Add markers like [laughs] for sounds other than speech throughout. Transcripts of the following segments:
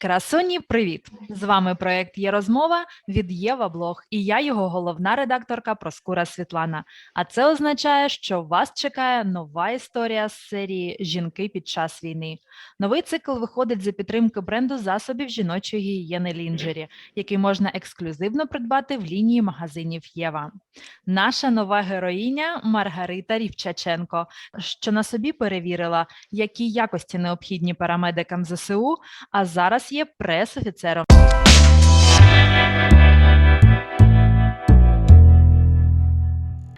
Красуні, привіт! З вами проект є розмова від Єва Блог, і я його головна редакторка Проскура Світлана. А це означає, що вас чекає нова історія з серії Жінки під час війни. Новий цикл виходить за підтримки бренду засобів жіночої гігієни Лінджері, який можна ексклюзивно придбати в лінії магазинів Єва. Наша нова героїня Маргарита Рівчаченко, що на собі перевірила, які якості необхідні парамедикам ЗСУ, а зараз є прес-офіцером.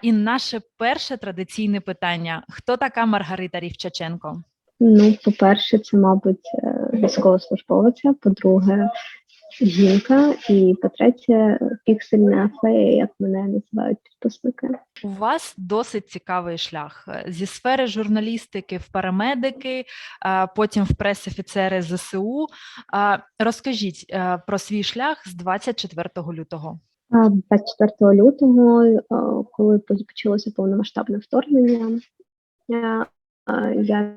І наше перше традиційне питання: хто така Маргарита Рівчаченко? Ну, по-перше, це, мабуть, е, військовослужбовиця, по-друге, жінка, і по-третє, піксельна фея, як мене називають підписники. У вас досить цікавий шлях зі сфери журналістики в парамедики, потім в прес-офіцери ЗСУ. Розкажіть е, про свій шлях з 24 лютого. А 24 лютого, е, коли почалося повномасштабне вторгнення, е, е, я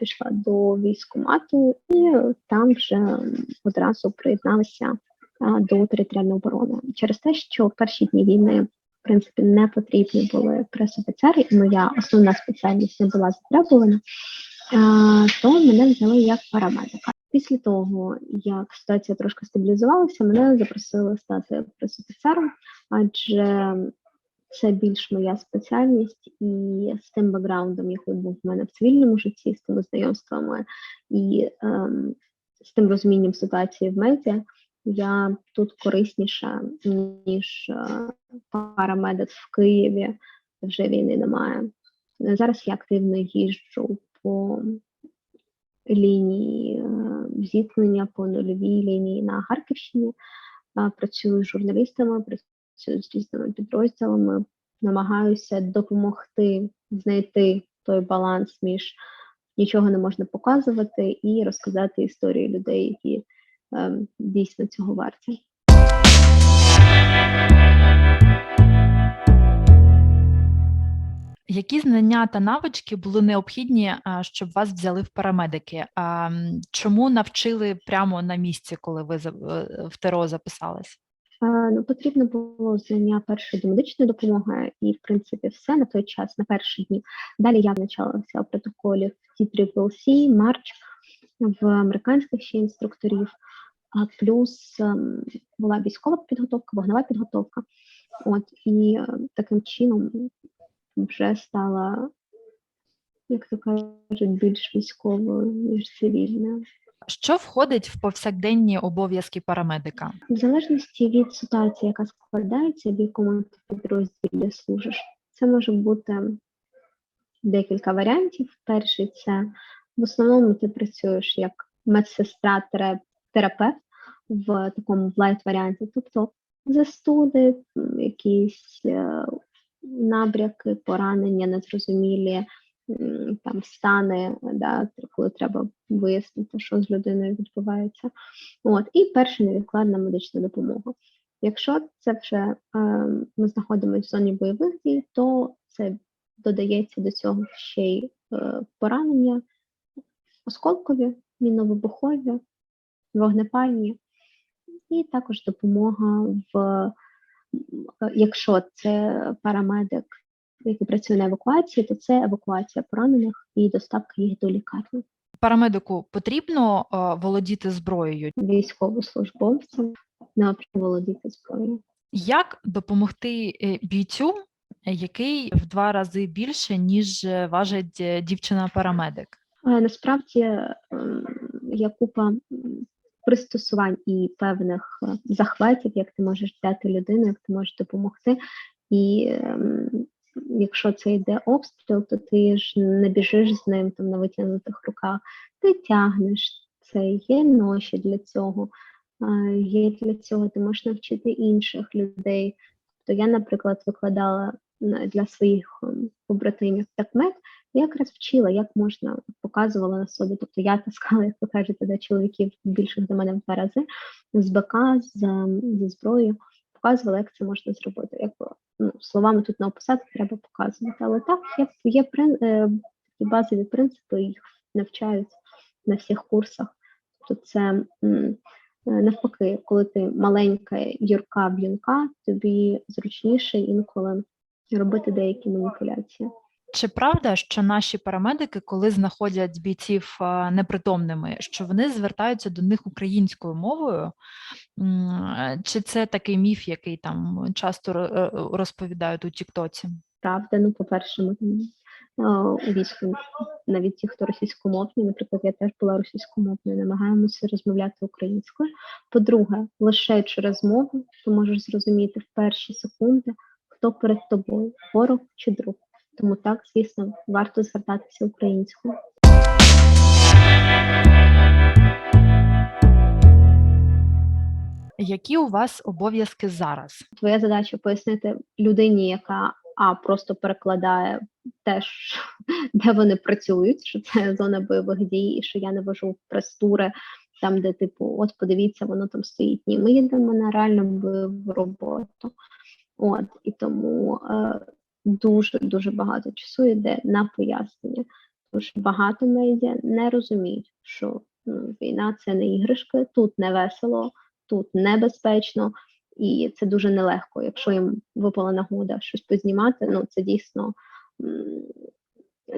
пішла до військкомату і там вже одразу приєдналася до територіальної оборони через те, що в перші дні війни в принципі не потрібні були прес-офіцери, і моя основна спеціальність не була затребувана, то мене взяли як парамедика. Після того, як ситуація трошки стабілізувалася, мене запросили стати прес-офіцером, адже це більш моя спеціальність, і з тим бекграундом, який був в мене в цивільному житті, з тими знайомствами і ем, з тим розумінням ситуації в медіа, я тут корисніша, ніж е, парамедик в Києві, вже війни немає. Зараз я активно їжджу по лінії е, зіткнення по нульовій лінії на Харківщині. Е, Працюю з журналістами, з різними підрозділами, намагаюся допомогти знайти той баланс між нічого не можна показувати і розказати історії людей, які е, дійсно цього варті. Які знання та навички були необхідні, щоб вас взяли в парамедики? Чому навчили прямо на місці, коли ви е, в ТРО записались? Е, Ну, потрібно було знання першої домедичної допомоги, і в принципі все на той час, на перші дні. Далі я навчалася у протоколі TCCC, Марч в американських ще інструкторів, а плюс ем, була військова підготовка, вогнева підготовка. От і е, таким чином вже стала, як то кажуть, більш військовою, ніж цивільною. Що входить в повсякденні обов'язки парамедика? В залежності від ситуації, яка складається, в якому ти підрозділі служиш, це може бути декілька варіантів. Перший це в основному ти працюєш як медсестра терапевт в такому лайт варіанті, тобто застуди, якісь е, набряки, поранення, незрозумілі там стани, да, коли треба вияснити, що з людиною відбувається. От, і перша невідкладна медична допомога. Якщо це вже е, ми знаходимося в зоні бойових дій, то це додається до цього ще й е, поранення осколкові, мінно-вибухові, вогнепальні, і також допомога в якщо це парамедик, який працює на евакуації, то це евакуація поранених і доставка їх до лікарні. Парамедику потрібно е, володіти зброєю. Військовослужбовцям необхідно володіти зброєю. Як допомогти е, бійцю, який в два рази більше, ніж е, важить дівчина-парамедик? Насправді є купа пристосувань і певних захватів, як ти можеш взяти людину, як ти можеш допомогти. І ем, якщо це йде обстріл, то ти ж не біжиш з ним там на витягнутих руках, ти тягнеш це, є ноші для цього, є для цього, ти можеш навчити інших людей. То я, наприклад, викладала для своїх ем, побратимів такмет, я якраз вчила, як можна показувала на собі. Тобто я таскала, як ви кажете, до чоловіків більших за мене в два рази з БК, з, ем, зі зброєю, показувала, як це можна зробити. Якби ну, словами тут не описати, треба показувати. Але так, є, є е, такі базові принципи, їх навчають на всіх курсах. Тобто це е, навпаки, коли ти маленька юрка б'юнка, тобі зручніше інколи робити деякі маніпуляції. Чи правда, що наші парамедики, коли знаходять бійців а, непритомними, що вони звертаються до них українською мовою? Е, Чи це такий міф, який там часто е, розповідають у Тіктоці? Правда, ну, по-перше, ми е, у війську, навіть ті, хто російськомовні, наприклад, я теж була російськомовною, намагаємося розмовляти українською. По-друге, лише через мову ти можеш зрозуміти в перші секунди, хто перед тобою, ворог чи друг. Тому так, звісно, варто звертатися українською. Які у вас обов'язки зараз? Твоя задача пояснити людині, яка а просто перекладає те, що, де вони працюють, що це зона бойових дій, і що я не вожу в прес-тури, там, де типу, от подивіться, воно там стоїть. Ні, ми їдемо на реальну бойову роботу. От і тому е, дуже дуже багато часу йде на пояснення. Тому що багато медіа не розуміють, що ну, війна це не іграшки, тут не весело, тут небезпечно, і це дуже нелегко. Якщо їм випала нагода щось познімати, ну це дійсно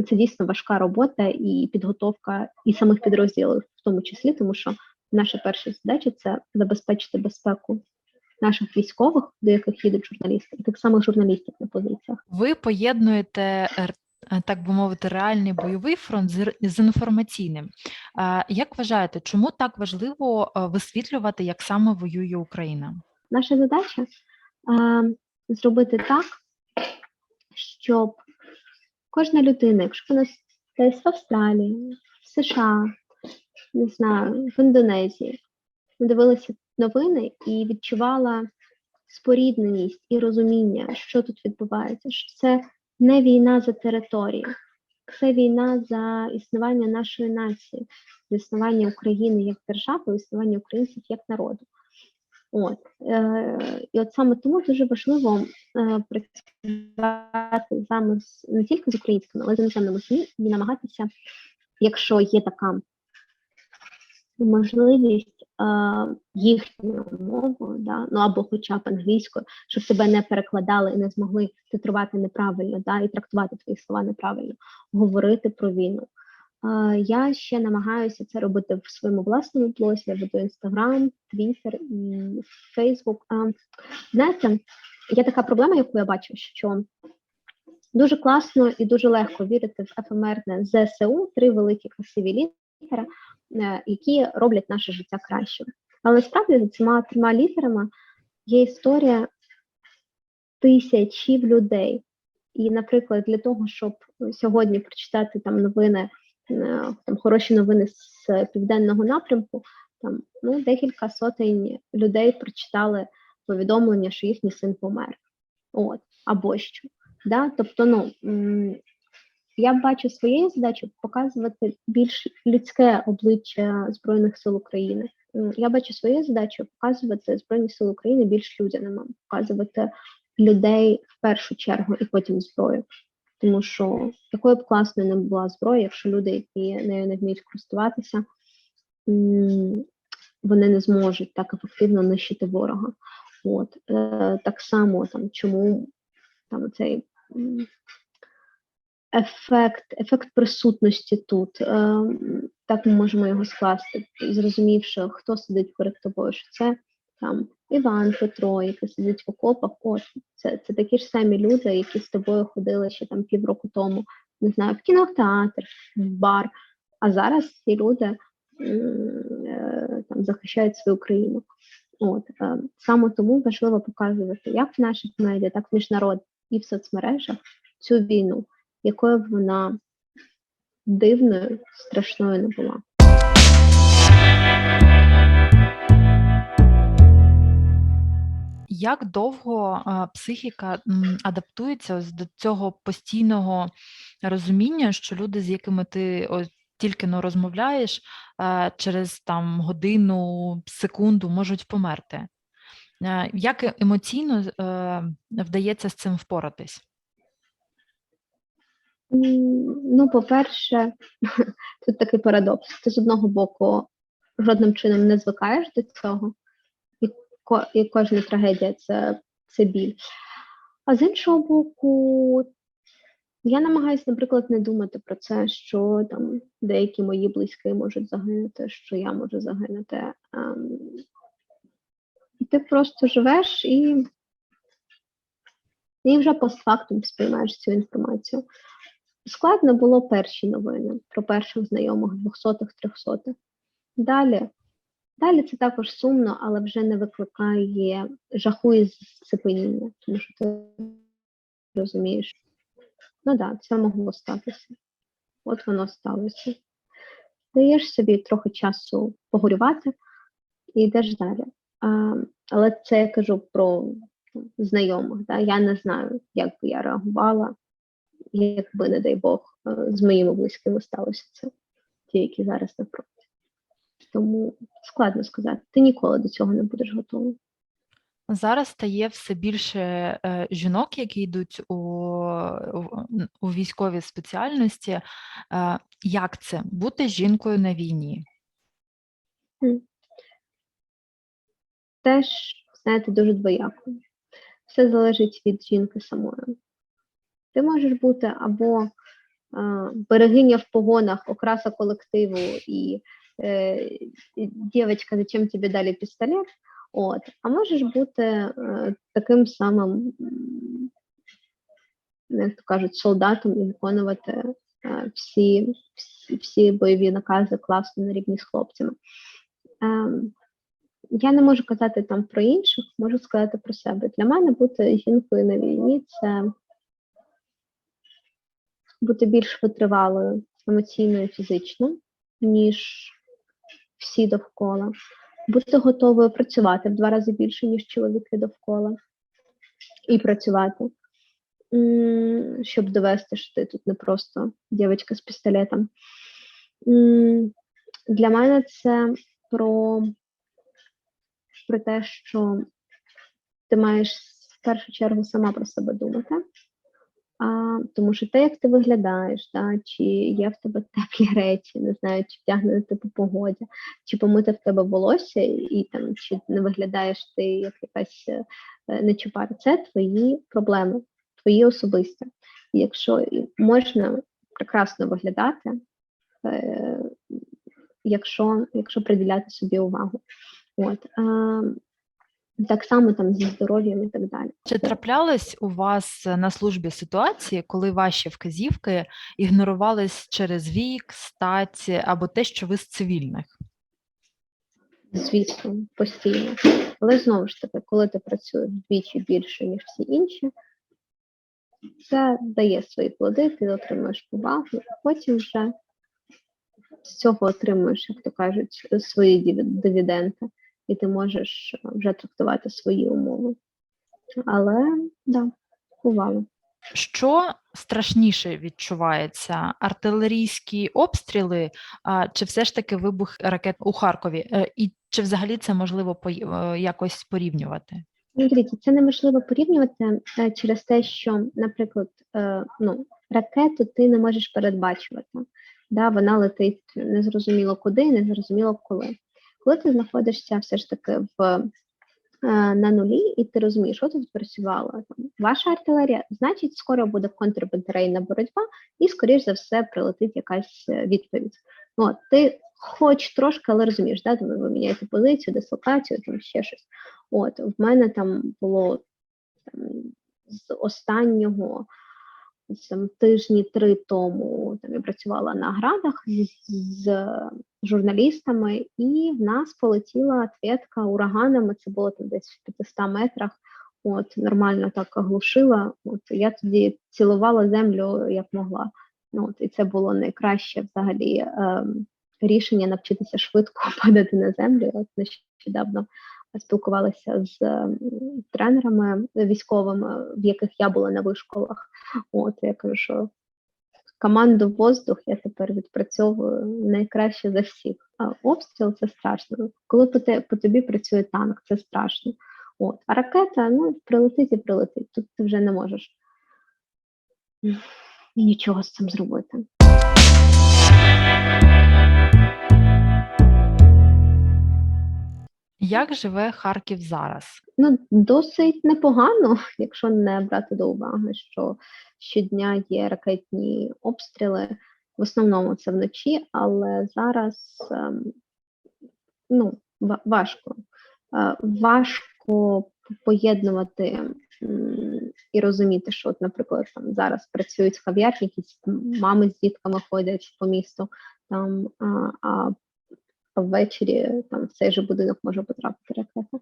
це дійсно важка робота і підготовка і самих підрозділів, в тому числі, тому що наша перша задача це забезпечити безпеку наших військових, до яких їдуть журналісти, і тих самих журналістів на позиціях. Ви поєднуєте, е, так би мовити, реальний бойовий фронт з інформаційним. Як вважаєте, чому так важливо е, висвітлювати, як саме воює Україна? Наша задача е, зробити так, щоб кожна людина, якщо вона десь в Австралії, в США, не знаю, в Індонезії, дивилася новини і відчувала спорідненість і розуміння, що тут відбувається, що це не війна за територію, це війна за існування нашої нації, за існування України як держави, існування українців як народу. От е, і от саме тому дуже важливо е, працювати саме не тільки з українськими, але й з іноземними ЗМІ і намагатися, якщо є така можливість їхньою мовою, да, ну або хоча б англійською, щоб тебе не перекладали і не змогли титрувати неправильно, да, і трактувати твої слова неправильно, говорити про війну. Е, Я ще намагаюся це робити в своєму власному блозі. Я веду інстаграм, твіттер і Фейсбук. Е, Знаєте, є така проблема, яку я бачу, що дуже класно і дуже легко вірити в ефемерне ЗСУ, три великі красиві літери, які роблять наше життя кращим. Але насправді за цими трьома літерами є історія тисячів людей. І, наприклад, для того, щоб сьогодні прочитати там новини, е, там хороші новини з південного напрямку, там ну декілька сотень людей прочитали повідомлення, що їхній син помер. От або що. Да? Тобто, ну я бачу своєю задачею показувати більш людське обличчя Збройних сил України. Я бачу своєю задачею показувати Збройні Сили України більш людяними, показувати людей в першу чергу і потім зброю. Тому що якою б класною не була зброя, якщо люди, які нею не вміють користуватися, вони не зможуть так ефективно нищити ворога. От е, так само там, чому там цей ефект, ефект присутності тут. Е, так ми можемо його скласти, зрозумівши, хто сидить перед тобою, що це там Іван, Петро, який сидить в окопах. От це, це такі ж самі люди, які з тобою ходили ще там півроку тому, не знаю, в кінотеатр, в бар. А зараз ці люди е, там захищають свою країну. От е, саме тому важливо показувати як в наших медіа, так і в міжнародних і в соцмережах цю війну, якою б вона дивною, страшною не була. Як довго а, психіка адаптується до цього постійного розуміння, що люди, з якими ти тільки но розмовляєш, е, через там годину, секунду можуть померти? Е, Як е- емоційно е, вдається з цим впоратись? Ну, по-перше, [laughs] тут такий парадокс. Ти з одного боку жодним чином не звикаєш до цього, і, ко, і кожна трагедія це, це біль. А з іншого боку, я намагаюся, наприклад, не думати про це, що там деякі мої близькі можуть загинути, що я можу загинути. Ем, ти просто живеш і, і вже постфактум сприймаєш цю інформацію. Складно було перші новини про перших знайомих двохсотих, трьохсотих. Далі, далі це також сумно, але вже не викликає жаху і зцепеніння, тому що ти розумієш. Ну так, да, це могло статися. От воно сталося. Даєш собі трохи часу погорювати і йдеш далі. А, але це я кажу про знайомих. Да? Я не знаю, як би я реагувала, якби, не дай Бог, е, з моїми близькими сталося це, ті, які зараз на фронті. Тому складно сказати, ти ніколи до цього не будеш готовий. Зараз стає все більше е, жінок, які йдуть у, у, у військові спеціальності. Е, як це бути жінкою на війні? Теж, знаєте, дуже двояко. Все залежить від жінки самої. Ти можеш бути або берегиня в погонах, окраса колективу і е, дівчинка, зачем тобі далі пістолет? От, а можеш бути е, таким самим, як то кажуть, солдатом і виконувати е, всі, всі, всі бойові накази класно на рівні з хлопцями. Е, я не можу казати там про інших, можу сказати про себе. Для мене бути жінкою на війні це бути більш витривалою емоційно і фізично, ніж всі довкола бути готовою працювати в два рази більше, ніж чоловіки довкола, і працювати, щоб довести, що ти тут не просто дівчинка з пістолетом. Для мене це про, про те, що ти маєш в першу чергу сама про себе думати. А, Тому що те, як ти виглядаєш, да, чи є в тебе теплі [laughs] речі, не знаю, чи втягнути по погоді, чи помити в тебе волосся, і там чи не виглядаєш ти як якась е, нечіпара, це твої проблеми, твої особисті. Якщо можна прекрасно виглядати, е, якщо якщо приділяти собі увагу. От, так само там зі здоров'ям і так далі. Чи траплялись у вас на службі ситуації, коли ваші вказівки ігнорувались через вік, стать або те, що ви з цивільних? Звісно, постійно. Але знову ж таки, коли ти працюєш вдвічі більше, ніж всі інші, це дає свої плоди, ти отримуєш повагу, а потім вже з цього отримуєш, як то кажуть, свої дивіденди і ти можеш е, вже трактувати свої умови. Але да, бувало. Що страшніше відчувається? Артилерійські обстріли, а, чи все ж таки вибух ракет у Харкові? Е, і чи взагалі це можливо е, якось порівнювати? Ну, дивіться, це неможливо порівнювати через те, що, наприклад, ну, ракету ти не можеш передбачувати. Да, Вона летить незрозуміло куди, незрозуміло коли. Коли ти знаходишся все ж таки в е, на нулі, і ти розумієш, що тут працювала ваша артилерія, значить, скоро буде контрбатарейна боротьба, і, скоріш за все, прилетить якась е, відповідь. От, ти хоч трошки, але розумієш, да, ви міняєте позицію, дислокацію, там ще щось. От, в мене там було там, з останнього там, тижні три тому там я працювала на градах з, з журналістами, і в нас полетіла ответка ураганами. Це було там десь в 500 метрах. От нормально так оглушила. От я тоді цілувала землю як могла. Ну, от, І це було найкраще взагалі е, рішення навчитися швидко [laughs] падати на землю. От нещодавно спілкувалася з тренерами військовими, в яких я була на вишколах. От я кажу, що команду воздух я тепер відпрацьовую найкраще за всіх. А обстріл це страшно. Коли по, те, по тобі працює танк, це страшно. От, а ракета ну, прилетить і прилетить. Тут ти вже не можеш нічого з цим зробити. Як живе Харків зараз? Ну, досить непогано, [laughs] якщо не брати до уваги, що щодня є ракетні обстріли. В основному це вночі, але зараз ем, ну, важко. Е, Важко поєднувати і розуміти, що, от, наприклад, там зараз працюють кав'ярні, якісь мами з дітками ходять по місту, там, а, а ввечері там в цей же будинок може потрапити ракета.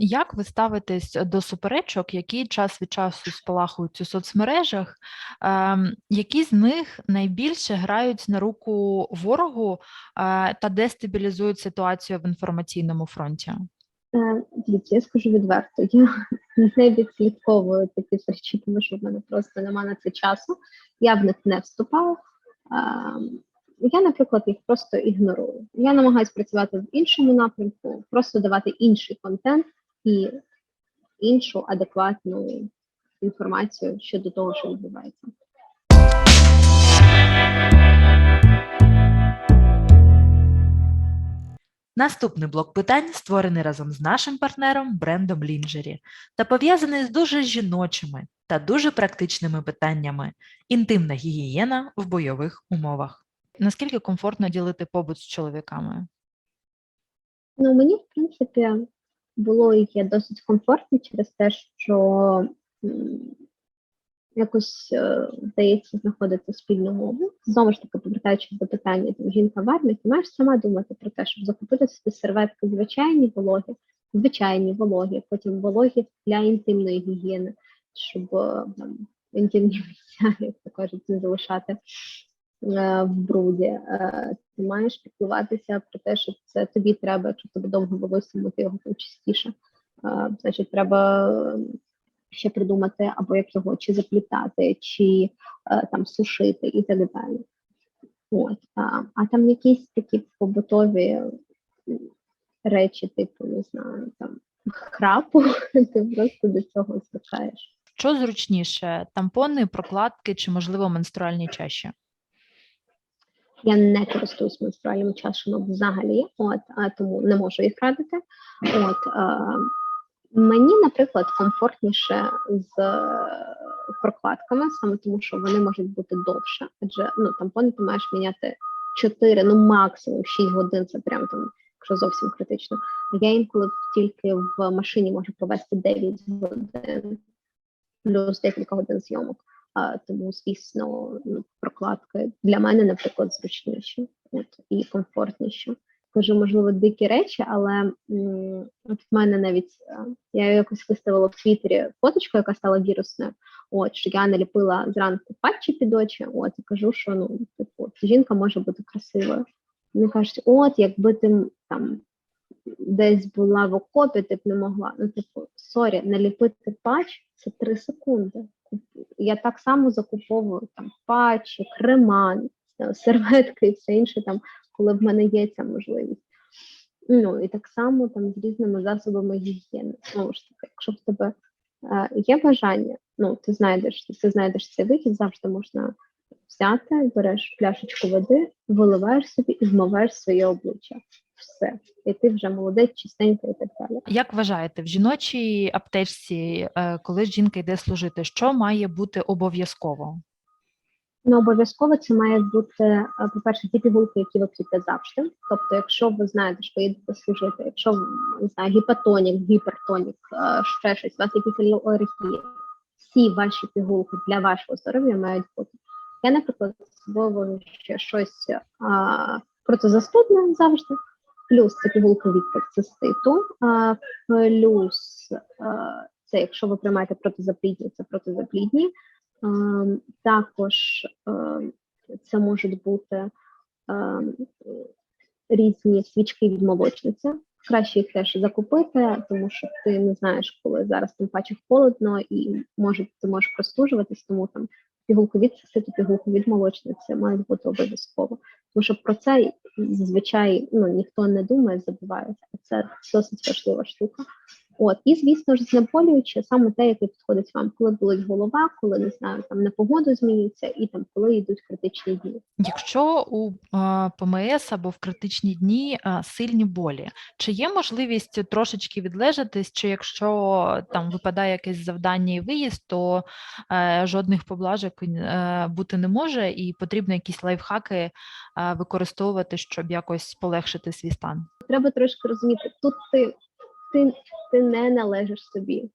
Як ви ставитесь до суперечок, які час від часу спалахують у соцмережах? Ем, які з них найбільше грають на руку ворогу е, та дестабілізують ситуацію в інформаційному фронті? Е, Дивіться, я скажу відверто, я не відслідковую такі речі, тому що в мене просто немає на це часу. Я в них не вступаю. Ем, Я, наприклад, їх просто ігнорую. Я намагаюся працювати в іншому напрямку, просто давати інший контент і іншу адекватну інформацію щодо того, що відбувається. Наступний блок питань створений разом з нашим партнером брендом Lingerie та пов'язаний з дуже жіночими та дуже практичними питаннями інтимна гігієна в бойових умовах. Наскільки комфортно ділити побут з чоловіками? Ну, мені, в принципі, було і є досить комфортно через те, що якось е, вдається знаходити спільну мову. Знову ж таки, повертаючись до питання там, жінка в армії, ти маєш сама думати про те, щоб закупити собі серветки звичайні вологі, звичайні вологі, потім вологі для інтимної гігієни, щоб е, там, інтимні [laughs] місця, як то кажуть, не залишати в бруді. Е, Ти маєш піклуватися про те, що це тобі треба, якщо тобі довго волосся мити його там частіше. Е, Значить, треба е, ще придумати, або як його чи заплітати, чи е, там сушити і так далі. От. А, а там якісь такі побутові речі, типу, не знаю, там храпу, [laughs] ти просто до цього звикаєш. Що зручніше: тампони, прокладки чи, можливо, менструальні чаші? Я не користуюсь менструальними чашами взагалі, от а тому не можу їх радити. От е, мені, наприклад, комфортніше з е, прокладками, саме тому, що вони можуть бути довше, адже ну тампони ти маєш міняти 4, ну максимум 6 годин. Це прям там, якщо зовсім критично. Я інколи тільки в машині можу провести 9 годин, плюс декілька годин зйомок. Тому, звісно, ну, прокладки для мене, наприклад, зручніші от, і комфортніші. Кажу, можливо, дикі речі, але от в мене навіть е, я якось виставила в Твіттері фоточку, яка стала вірусною. От що я наліпила зранку патчі під очі. От і кажу, що ну типу жінка може бути красивою. Мені кажуть, от якби ти там десь була в окопі, ти б не могла. Ну, типу, сорі, наліпити патч це 3 секунди. Я так само закуповую там патчі, крема, е, серветки і все інше, там, коли в мене є ця можливість. Ну і так само там з різними засобами гігієни. Знову ж таки, якщо в тебе е, є бажання, ну ти знайдеш, ти знайдеш цей вихід, завжди можна взяти, береш пляшечку води, виливаєш собі і вмиваєш своє обличчя. Все, і ти вже молодець, чистенька і так далі. Як вважаєте, в жіночій аптечці, е, коли жінка йде служити, що має бути обов'язково? Ну, обов'язково це має бути, е, по-перше, ті пігулки, які ви п'єте завжди. Тобто, якщо ви знаєте, що ви їдете служити, якщо не знаю, гіпотонік, гіпертонік, е, ще щось, у вас якісь алергії, всі ваші пігулки для вашого здоров'я мають бути. Я, наприклад, з ще щось а, протизастудне завжди, плюс це пігулка від циститу, плюс це, якщо ви приймаєте протизаплідні, це протизаплідні. Ем, Також ем, це можуть бути різні свічки від молочниці. Краще їх теж закупити, тому що ти не знаєш, коли зараз тим паче холодно і може ти можеш простужуватись, тому там пігулку від циститу, пігулку від молочниці мають бути обов'язково. Тому що про це зазвичай ну ніхто не думає, забувається. Це досить важлива штука. От, і звісно ж, знеболюючи саме те, яке підходить вам, коли болить голова, коли не знаю, там непогода змінюється, і там коли йдуть критичні дні. Якщо у ПМС або в критичні дні сильні болі, чи є можливість трошечки відлежатись, чи якщо там випадає якесь завдання і виїзд, то е, жодних поблажок е, бути не може, і потрібно якісь лайфхаки е, використовувати, щоб якось полегшити свій стан? Треба трошки розуміти, тут ти, ти, ти не належиш собі.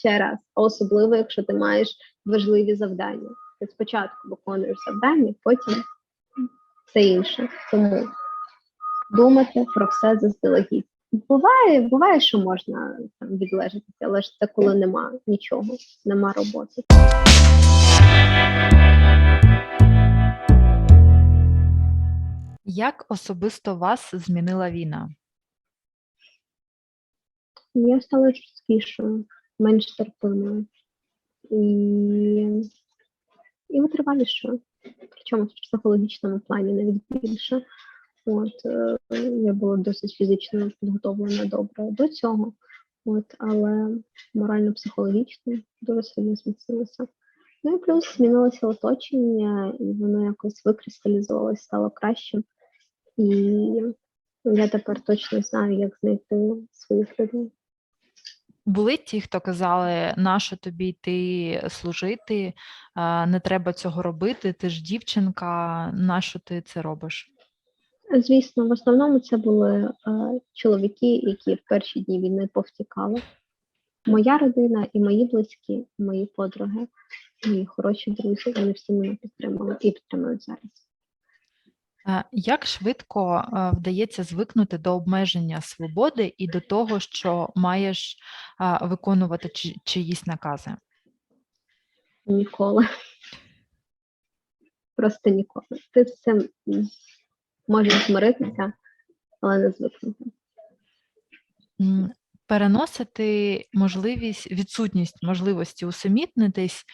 Ще раз, особливо, якщо ти маєш важливі завдання. Ти спочатку виконуєш завдання, потім все інше. Тому думати про все заздалегідь. Буває, буває, що можна там відлежатися, але ж це коли нема нічого, нема роботи. Як особисто вас змінила війна? Я стала жорсткішою, менш терпимою і, і витривалішою. Причому в психологічному плані навіть більше. От, е, я була досить фізично підготовлена добре до цього, от, але морально-психологічно дуже сильно зміцнилося. Ну і плюс змінилося оточення, і воно якось викристалізувалося, стало кращим. І я тепер точно знаю, як знайти своїх людей. Були ті, хто казали, нащо тобі йти служити, не треба цього робити, ти ж дівчинка, нащо ти це робиш? Звісно, в основному це були чоловіки, які в перші дні війни повтікали. Моя родина і мої близькі, мої подруги, мої хороші друзі, вони всі мене підтримали і підтримують зараз. Е, Як швидко е, вдається звикнути до обмеження свободи і до того, що маєш виконувати чиїсь накази? Ніколи. Просто ніколи. Ти з цим можеш змиритися, але не звикнути. Переносити можливість, відсутність можливості усамітнитись,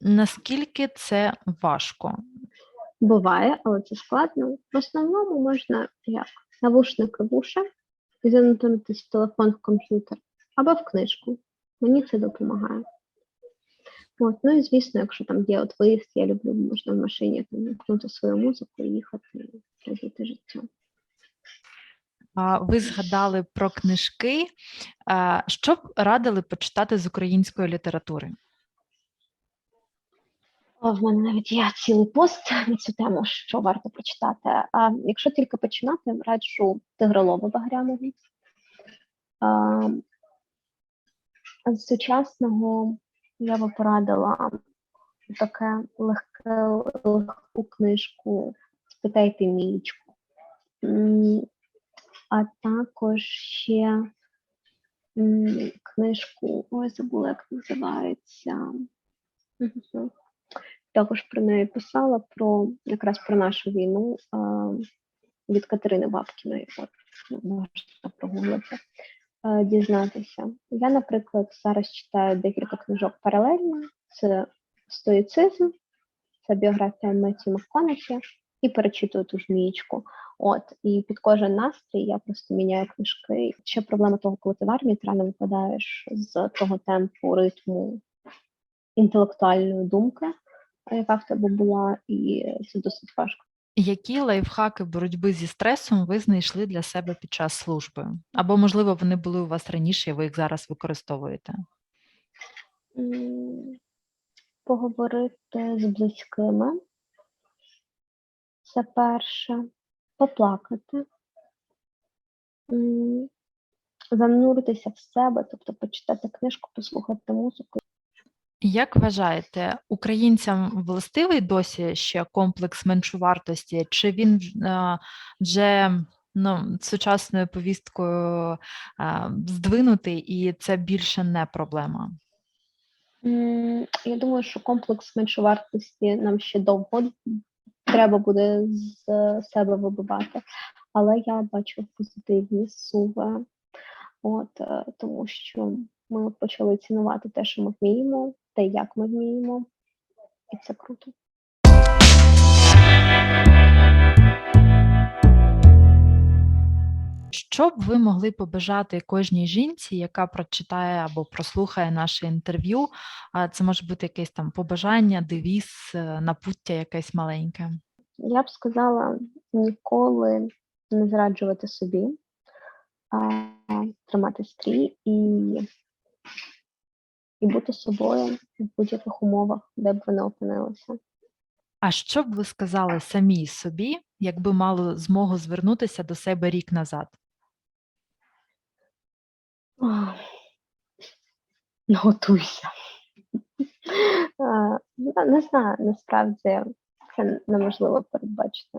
наскільки це важко? Буває, але це складно. В основному можна як навушники в уші і занотуватись в телефон в комп'ютер або в книжку. Мені це допомагає. От, ну і звісно, якщо там є от виїзд, я люблю, можна в машині вмкнути свою музику і їхати радіти життя. Ви згадали про книжки. Що б радили почитати з української літератури? В мене навіть є цілий пост на цю тему, що варто прочитати. А якщо тільки починати, раджу Тигролова Багряного. А, з сучасного я би порадила таке легке, легку книжку Спитайте Мічку. А також ще книжку, ой, забула, як називається. Також про неї писала про якраз про нашу війну а, від Катерини Бабкіної. От можна прогуглити, а, дізнатися. Я, наприклад, зараз читаю декілька книжок паралельно. Це стоїцизм, це біографія Меттю МакКонахі, і перечитую ту ж мієчку. От, і під кожен настрій я просто міняю книжки. Ще проблема того, коли ти в армії, ти рано випадаєш з того темпу, ритму інтелектуальної думки, яка в тебе була, і це досить важко. Які лайфхаки боротьби зі стресом ви знайшли для себе під час служби? Або, можливо, вони були у вас раніше, і ви їх зараз використовуєте? Поговорити з близькими. Це перше. Поплакати. Зануритися в себе, тобто почитати книжку, послухати музику. Як вважаєте, українцям властивий досі ще комплекс меншовартості, чи він а, вже ну, сучасною повісткою а, здвинутий, і це більше не проблема? Я думаю, що комплекс меншовартості нам ще довго треба буде з себе вибивати, але я бачу позитивні суви, от е, тому що ми почали цінувати те, що ми вміємо, те, як ми вміємо, і це круто. Що б ви могли побажати кожній жінці, яка прочитає або прослухає наше інтерв'ю? Це може бути якесь там побажання, девіз, е, напуття якесь маленьке. Я б сказала ніколи не зраджувати собі, а тримати стрій і, і бути собою в будь-яких умовах, де б ви не опинилися. А що б ви сказали самій собі, якби мали змогу звернутися до себе рік назад? Ну, готуйся. Не не знаю, насправді це неможливо передбачити.